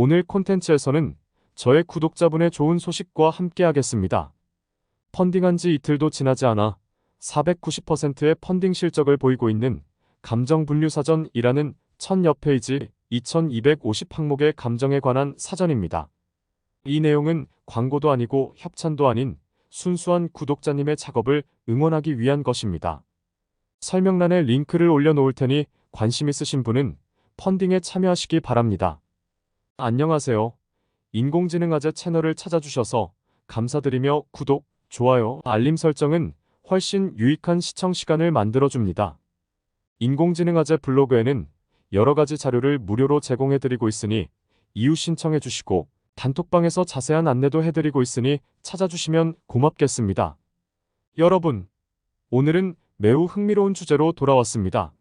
오늘 콘텐츠에서는 저의 구독자분의 좋은 소식과 함께 하겠습니다. 펀딩한 지 이틀도 지나지 않아 490%의 펀딩 실적을 보이고 있는 감정분류사전이라는 1000여 페이지 2250 항목의 감정에 관한 사전입니다. 이 내용은 광고도 아니고 협찬도 아닌 순수한 구독자님의 작업을 응원하기 위한 것입니다. 설명란에 링크를 올려놓을 테니 관심 있으신 분은 펀딩에 참여하시기 바랍니다. 안녕하세요. 인공지능아재 채널을 찾아주셔서 감사드리며 구독, 좋아요, 알림 설정은 훨씬 유익한 시청 시간을 만들어줍니다. 인공지능아재 블로그에는 여러 가지 자료를 무료로 제공해드리고 있으니 이후 신청해주시고 단톡방에서 자세한 안내도 해드리고 있으니 찾아주시면 고맙겠습니다. 여러분, 오늘은 매우 흥미로운 주제로 돌아왔습니다.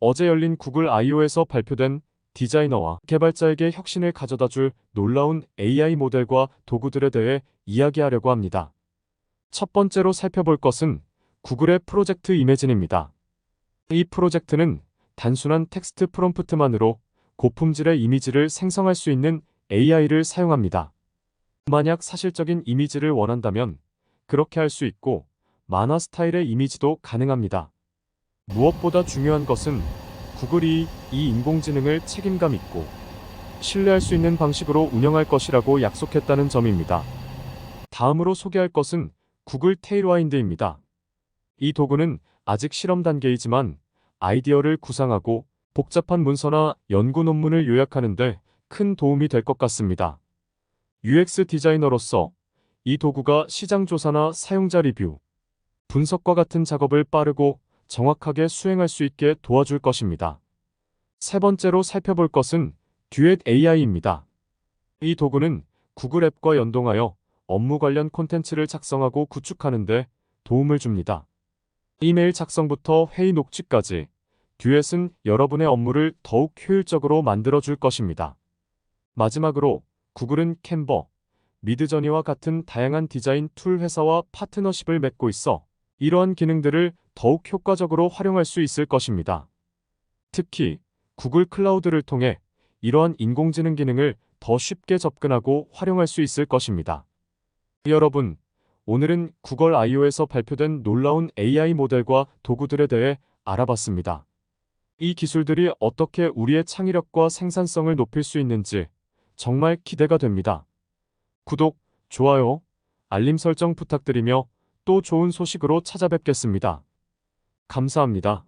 어제 열린 구글 I.O.에서 발표된 디자이너와 개발자에게 혁신을 가져다 줄 놀라운 AI 모델과 도구들에 대해 이야기하려고 합니다. 첫 번째로 살펴볼 것은 구글의 프로젝트 이매진입니다. 이 프로젝트는 단순한 텍스트 프롬프트만으로 고품질의 이미지를 생성할 수 있는 AI를 사용합니다. 만약 사실적인 이미지를 원한다면 그렇게 할 수 있고 만화 스타일의 이미지도 가능합니다. 무엇보다 중요한 것은 구글이 이 인공지능을 책임감 있고 신뢰할 수 있는 방식으로 운영할 것이라고 약속했다는 점입니다. 다음으로 소개할 것은 구글 테일와인드입니다. 이 도구는 아직 실험 단계이지만 아이디어를 구상하고 복잡한 문서나 연구 논문을 요약하는데 큰 도움이 될 것 같습니다. UX 디자이너로서 이 도구가 시장 조사나 사용자 리뷰, 분석과 같은 작업을 빠르고 정확하게 수행할 수 있게 도와줄 것입니다. 세 번째로 살펴볼 것은 듀엣 AI입니다. 이 도구는 구글 앱과 연동하여 업무 관련 콘텐츠를 작성하고 구축하는데 도움을 줍니다. 이메일 작성부터 회의 녹취까지 듀엣은 여러분의 업무를 더욱 효율적으로 만들어줄 것입니다. 마지막으로 구글은 캔버, 미드저니와 같은 다양한 디자인 툴 회사와 파트너십을 맺고 있어 이러한 기능들을 더욱 효과적으로 활용할 수 있을 것입니다. 특히 구글 클라우드를 통해 이러한 인공지능 기능을 더 쉽게 접근하고 활용할 수 있을 것입니다. 여러분, 오늘은 구글 I.O.에서 발표된 놀라운 AI 모델과 도구들에 대해 알아봤습니다. 이 기술들이 어떻게 우리의 창의력과 생산성을 높일 수 있는지 정말 기대가 됩니다. 구독, 좋아요, 알림 설정 부탁드리며 또 좋은 소식으로 찾아뵙겠습니다. 감사합니다.